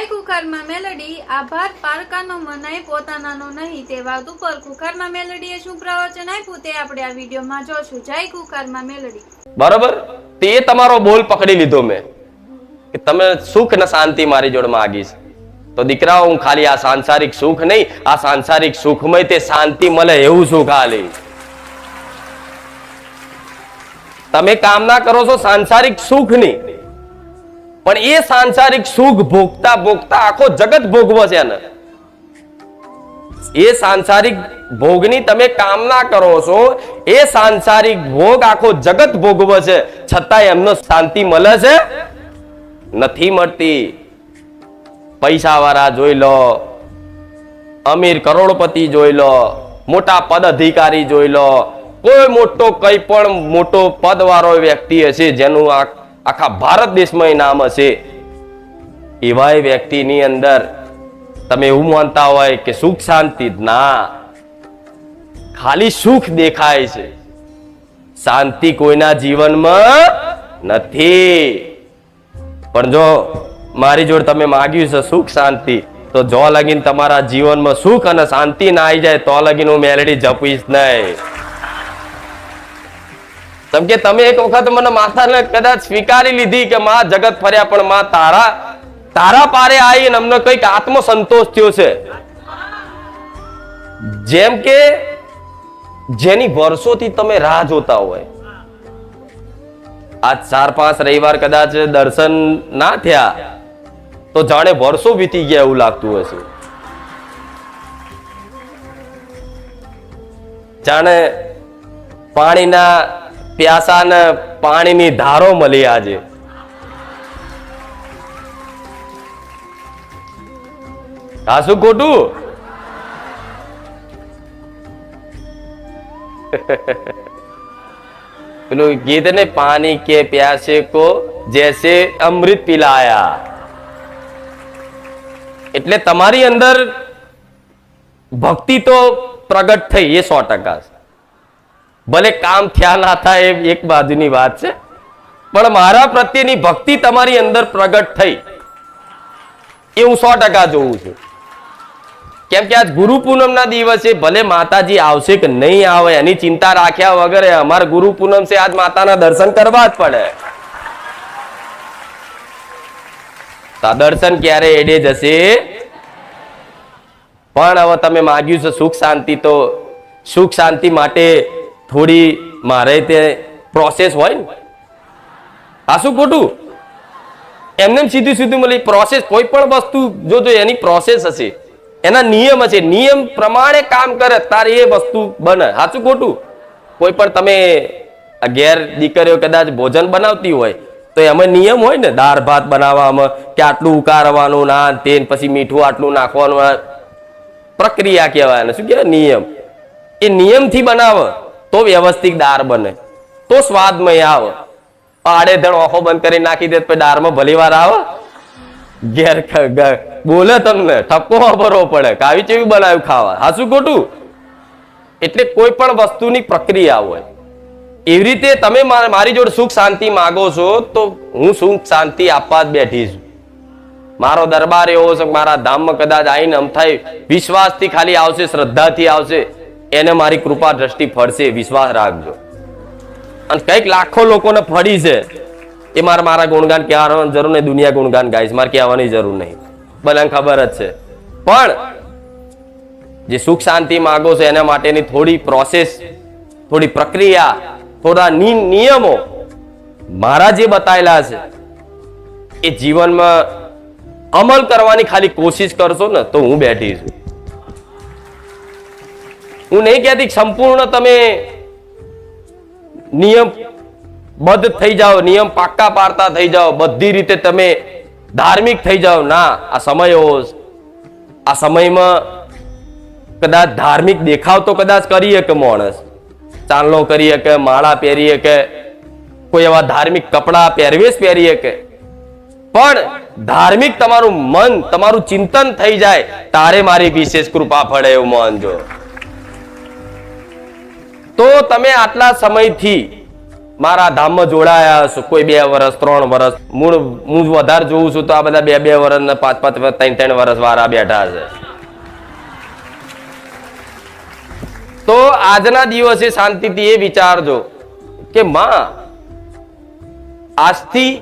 જય કુખારમાં મેલડી આભાર. પારકાનો મનાય પોતાનાનો નહીં. તે વાત ઉપર કુકારમાં મેલડીએ શું પ્રવચન આપ્યું તે આપણે આ વિડીયોમાં જોશું. જય કુકારમાં મેલડી. બરોબર? તે તમારો બોલ પકડી લીધો મેં. કે તમે સુખ ને શાંતિ મારી જોડે છે. તો દીકરાઓ, હું ખાલી આ સાંસારિક સુખ નહીં, આ સાંસારિક સુખમય તે શાંતિ મળે એવું સુખ આલી તમે કામના કરો છો સાંસારિક સુખની પણ એ સાંસારિક સુખ ભોગતા ભોગતા આખો જગત ભોગવો છે ને એ સાંસારિક ભોગની તમે કામના કરો છો, એ સાંસારિક ભોગ આખો જગત ભોગવે છે. છતાં એમનો શાંતિ મળે છે? નથી મળતી. પૈસાવાળા જોઈ લો, અમીર કરોડપતિ જોઈ લો, મોટા પદ અધિકારી જોઈ લો, કોઈ મોટો કઈ પણ મોટો પદ વાળો વ્યક્તિ હશે જેનું આ આખા ભારત દેશમાં નામ હશે. એવા વ્યક્તિની અંદર તમે એવું માનતા હોય કે સુખ શાંતિ ના. ખાલી સુખ દેખાય છે. શાંતિ કોઈના જીવનમાં નથી. પણ જો મારી જોડે તમે માગ્યું છે સુખ શાંતિ, તો જો લગીન તમારા જીવનમાં સુખ અને શાંતિ ના આવી જાય, તો લગીન હું મેલેડી જપીશ નહીં. કે તમે એક વખત મને માતાને કદાચ સ્વીકારી લીધી કે માં, જગત ફર્યા, પણ માં, તારા તારા પારે આવીને અમને કંઈક આત્મસંતોષ થયો છે. જેમ કે જેની વર્ષોથી તમે રાહ જોતા હોય. આજ ચાર પાંચ રવિવાર કદાચ દર્શન ના થયા, તો જાણે વર્ષો વીતી ગયા એવું લાગતું હશે. જાણે પાણીના પ્યાસાને પાણીની ધારો મળી આજે. હા શું ખોટું? પેલું ગીત ને, પાણી કે પ્યાસે કો જૈસે અમૃત પિલાયા. એટલે તમારી અંદર ભક્તિ તો પ્રગટ થઈ એ સો ટકા ભલે કામ થયા ના થાય એ એક બાજુની વાત છે. પણ મારા પ્રત્યેની ભક્તિ તમારી અંદર પ્રગટ થઈ. એ હું સો ટકા જોઉં છું. કેમ કે આજ ગુરુ પૂનમના દિવસે ભલે માતાજી આવશે કે નહીં આવે, એની ચિંતા રાખ્યા વગર અમારે ગુરુ પૂનમ છે, આજ માતાના દર્શન કરવા જ પડે. દર્શન ક્યારે એડે જશે? પણ હવે તમે માગ્યું છે સુખ શાંતિ, તો સુખ શાંતિ માટે થોડી મારે તે પ્રોસેસ હોય ને. આ શું ખોટું? એમને એમ સીધું સીધું મળી પ્રોસેસ કોઈ પણ વસ્તુ જો જો એની પ્રોસેસ હશે. એના નિયમ હશે. નિયમ પ્રમાણે કામ કરે તારે એ વસ્તુ બને. સાચું ખોટું? કોઈ પણ તમે ઘેર દીકરીઓ કદાચ ભોજન બનાવતી હોય, તો એમાં નિયમ હોય ને, દાળ ભાત બનાવવામાં, કે આટલું ઉકારવાનું ના તે પછી મીઠું આટલું નાખવાનું પ્રક્રિયા કહેવાય શું કહેવાય? નિયમ. એ નિયમથી બનાવે. તો વ્યવસ્થિત દાર બને. તો સ્વાદમય આવે. આડેધડ ઓખો બંધ કરી નાખી દે પછી દાળમાં ભલી વાર આવે. ઘેર બોલે તમને, ઠપકો વાપરવો પડે. કાવી ચેવી બનાવ્યું ખાવા? હાસું ખોટું? એટલે કોઈ પણ વસ્તુની પ્રક્રિયા હોય. એવી રીતે તમે મારી જોડે સુખ શાંતિ માગો છો, તો હું સુખ શાંતિ આપવા જ બેઠી છું. મારો દરબાર એવો છે મારા ધામમાં કદાચ આવીને થાય, વિશ્વાસથી ખાલી આવશે, શ્રદ્ધાથી આવશે. એને મારી કૃપા દ્રષ્ટિ ફળશે, વિશ્વાસ રાખજો. અને કંઈક લાખો લોકોને ફળી છે, એ મારે મારા ગુણગાન કહેવાની જરૂર નહીં, દુનિયા ગુણગાન ગાઈશ મારે કહેવાની જરૂર નહીં. ભલે ખબર જ છે. પણ જે સુખ શાંતિ માગો છો, એના માટેની થોડી પ્રોસેસ થોડી પ્રક્રિયા, થોડા નિયમો મારા જે બતાવેલા છે, એ જીવનમાં અમલ કરવાની ખાલી કોશિશ કરશો ને, તો હું બેઠી છું. હું નહીં કહેતી સંપૂર્ણ તમે નિયમ બદ્ધ થઈ જાઓ, નિયમ પાક્કા પાડતા થઈ જાઓ, બધી રીતે તમે ધાર્મિક થઈ જાઓ. ના, આ સમય એવો આ સમયમાં કદાચ ધાર્મિક દેખાવ તો કદાચ કરીએ કે માણસ. ચાંદલો કરીએ કે, માળા પહેરીએ કે, કોઈ એવા ધાર્મિક કપડા પહેરવેશ પહેરીએ કે. પણ ધાર્મિક તમારું મન, તમારું ચિંતન થઈ જાય. તારે મારી વિશેષ કૃપા ફળે એવું માનજો તો તમે આટલા સમયથી મારા ધામમાં જોડાયા હશો. કોઈ બે વર્ષ ત્રણ વર્ષ મૂળ, હું વધારે જોઉં છું તો આ બધા બે બે વર્ષ ને પાંચ પાંચ, ત્રણ ત્રણ વર્ષ વાળા બેઠા છે. તો આજના દિવસે શાંતિથી એ વિચારજો કે માં, આજથી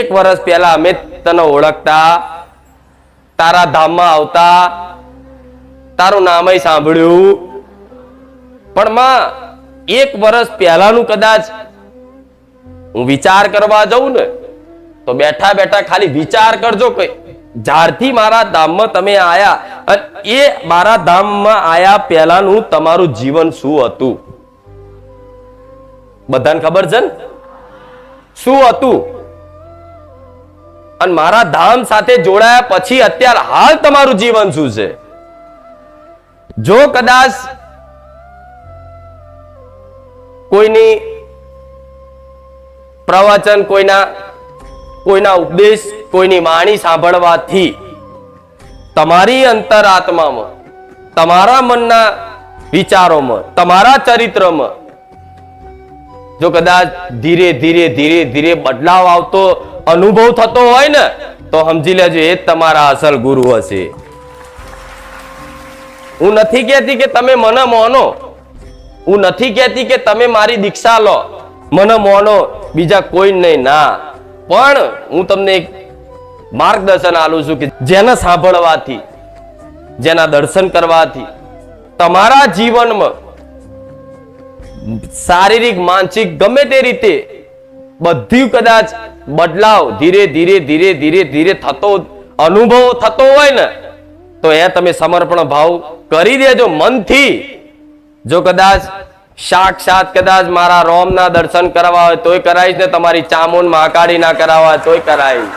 એક વર્ષ પહેલા અમે તને ઓળખતા, તારા ધામમાં આવતા, તારું નામય સાંભળ્યું. પણ માં, એક વર્ષ પહેલાનું કદાચ હું વિચાર કરવા જાઉં ને, તો બેઠા બેઠા ખાલી વિચાર કરજો કે જ્યારથી મારા ધામમાં તમે આયા અને એ મારા ધામમાં આયા પહેલાનું તમારું જીવન શું હતું? બધાને ખબર છે ને? શું હતું? અને મારા ધામ સાથે જોડાયા પછી અત્યારે હાલ તમારું જીવન શું છે? જો કદાચ કોઈની પ્રવચન, કોઈના કોઈના ઉપદેશ, કોઈની વાણી સાંભળવાથી તમારી અંતરાત્મામાં, તમારા મનના વિચારોમાં, તમારા ચરિત્રમાં જો કદાચ ધીરે ધીરે ધીરે ધીરે બદલાવ આવતો અનુભવ થતો હોય ને, તો સમજી લેજો એ જ તમારા અસલ ગુરુ હશે. હું નથી કહેતી કે તમે મને મોનો હું નથી કહેતી કે તમે મારી દીક્ષા લો. મને મોનો, બીજા કોઈ નહીં, ના. પણ હું તમને એક માર્ગદર્શન આલું છું કે જેને સાંભળવાથી, જેના દર્શન કરવાથી તમારા જીવનમાં શારીરિક, માનસિક ગમે તે રીતે બધી કદાચ બદલાવ ધીરે ધીરે ધીરે ધીરે ધીરે થતો, અનુભવ થતો હોય ને, તો એ તમે સમર્પણ ભાવ કરી દેજો મનથી. જો કદાચ સાક્ષાત કદાચ મારા રોમના દર્શન કરાવવા હોય તોય કરાવીશ ને તમારી ચામુંડ મહાકાળી ના કરાવવા હોય તોય કરાવીશ.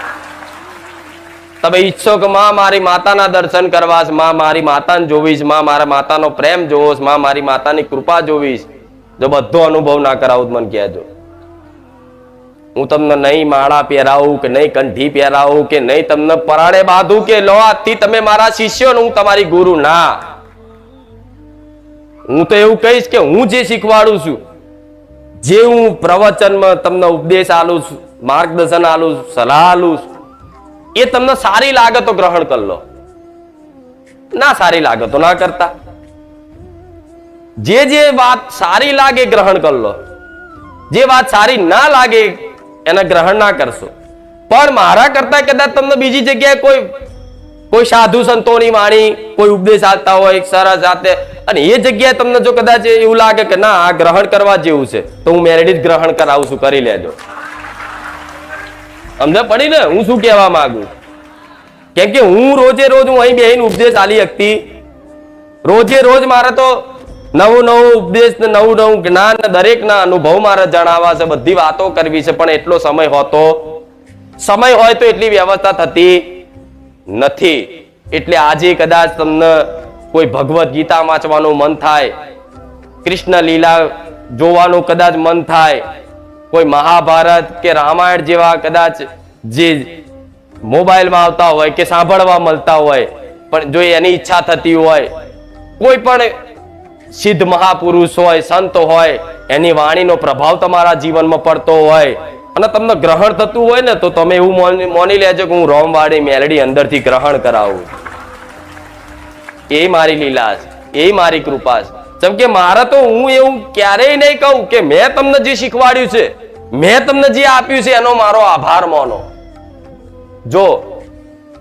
તમે ઈચ્છો કે માં મારી માતાના દર્શન કરવાશ, માં મારી માતાને જોવીશ, માં મારા માતાનો પ્રેમ જોવોશ, માં મારી માતાની કૃપા જોવીશ. જો બધો અનુભવ ના કરાવું મને કહેજો. હું તમને નહીં માળા પહેરાવું કે નહીં કંઠી પહેરાવું કે નહીં તમને પરાણે બાંધું કે લો આજથી તમે મારા શિષ્યો હું તમારી ગુરુ ના. હું તો એવું કહીશ કે હું જે શીખવાડું છું, જે હું પ્રવચનમાં તમને ઉપદેશ આલું છું, માર્ગદર્શન આલું છું, સલાહ આલું છું, એ તમને સારી લાગે તો ગ્રહણ કરી લો. ના સારી લાગે તો ના કરતા. જે જે વાત સારી લાગે ગ્રહણ કરી લો. જે વાત સારી ના લાગે એને ગ્રહણ ના કરશો. પણ મારા કરતા કદાચ તમને બીજી જગ્યાએ કોઈ કોઈ સાધુ સંતોની વાણી, કોઈ ઉપદેશ આપતા હોય સરસ જાતે. અને એ જગ્યાએ તમને જો કદાચ એવું લાગે કે ના, આ ગ્રહણ કરવા જેવું છે, તો હું મેરેડિસ ગ્રહણ કરાવું છું, કરી લેજો. અમને પડી ને? હું શું કહેવા માંગુ? કેમ કે હું રોજે રોજ હું અહીં બેહીને ઉપદેશ આલી શકતી. રોજે રોજ મારે તો નવું નવું ઉપદેશ ને નવું નવું જ્ઞાન દરેકના અનુભવ મારે જણાવવા છે, બધી વાતો કરવી છે, પણ એટલો સમય હોતો. સમય હોય તો એટલી વ્યવસ્થા થતી. નથી. એટલે આજે કદાચ તમને કોઈ ભગવદ્ ગીતા વાંચવાનું મન થાય, કૃષ્ણ લીલા જોવાનું કદાચ મન થાય, કોઈ મહાભારત કે રામાયણ જેવા કદાચ જે મોબાઈલમાં આવતા હોય કે સાંભળવા મળતા હોય, પણ જો એની ઈચ્છા થતી હોય, કોઈ પણ સિદ્ધ મહાપુરુષ હોય, સંત હોય, એની વાણીનો પ્રભાવ તમારા જીવનમાં પડતો હોય અને તમને ગ્રહણ થતું હોય ને તો તમે એવું મોની- લેજો કે હું રોમવાળી મેલડી અંદરથી ગ્રહણ કરાવું. એ મારી લીલા છે. એ મારી કૃપા છે. જેમ કે મારે તો હું એવું ક્યારેય નહીં કહું કે મેં તમને જે શીખવાડ્યું છે, મેં તમને જે આપ્યું છે, એનો મારો આભાર માનો. જો,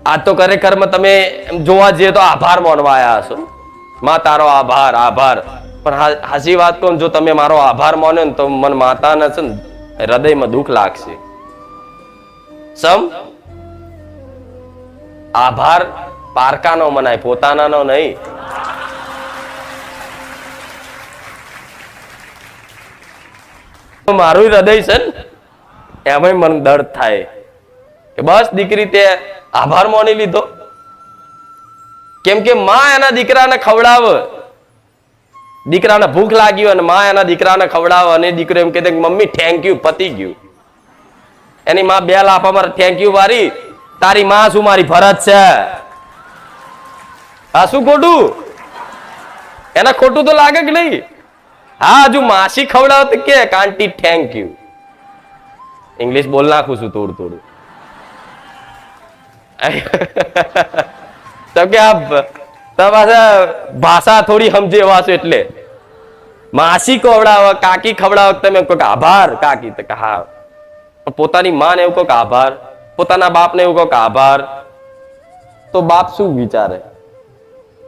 આ તો ખરેખરમાં તમે જોવા જઈએ તો આભાર માનવા આવ્યા હશો. માં તારો આભાર આભાર. પણ હાજી વાત કહું જો તમે મારો આભાર માનો ને તો મને માતાને છે ને હૃદયમાં દુઃખ લાગશે. સમ? આભાર પારકાનો મનાય, પોતાનાનો નહીં. મારું હૃદય છે ને એમાં મને દર્દ થાય. કે બસ દીકરી તે આભાર માની લીધો. કેમ કે માં એના દીકરાને ખવડાવે. દીકરાને ભૂખ લાગી અને મા એના દીકરાને ખવડાવે અને દીકરો એમ કહે કે મમ્મી થેન્ક યુ પતી ગયું. એની માં બે લાફા મારે થેન્ક યુ વારી, તારી માં શું મારી ફરજ છે? હા, શું ખોટું? એના ખોટું તો લાગે કે નહીં? હા, હજુ માસી ખવડાવત કે, કાંટી થેન્ક યુ ઇંગ્લિશ બોલ નાખું છું થોડું થોડું. તો કે આ બ- તમારા ભાષા થોડી સમજે વાસો એટલે. માસી ખવડાવો, કાકી ખવડાવો, તમે કહો આભાર, કાકી તો હા. પોતાની માને એવું કહો કે આભાર, પોતાના બાપને એવું કહો કે આભાર. તો બાપ શું વિચારે?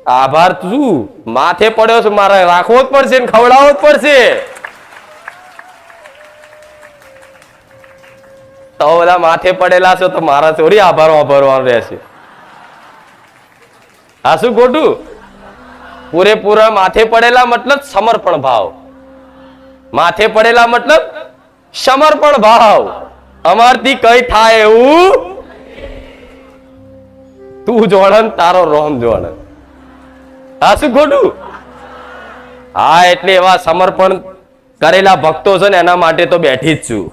આભાર શું? માથે પડ્યો છે, મારે રાખવો જ પડશે ને ખવડાવવો જ પડશે. તો બધા માથે પડેલા છો, તો મારા થોડી આભાર વાપરવાનું રહેશે. હા શું ખોટું પૂરેપૂરા માથે પડેલા મતલબ સમર્પણ ભાવ. માથે પડેલા મતલબ સમર્પણ ભાવ. અમારથી કઈ થાય એવું? તું જોડન તારો રોમ જોડન હા શું ખોટું હા, એટલે એવા સમર્પણ કરેલા ભક્તો છે ને એના માટે તો બેઠી જ છું.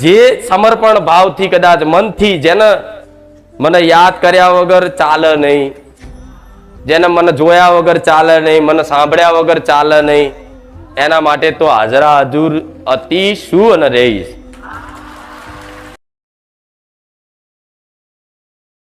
જે સમર્પણ ભાવથી કદાચ મનથી જેને મને યાદ કર્યા વગર ચાલે નહીં. જેને મને જોયા વગર ચાલે નહીં, મને સાંભળ્યા વગર ચાલે નહીં. એના માટે તો હાજરા હજુર અતિ શું અને રહીશ.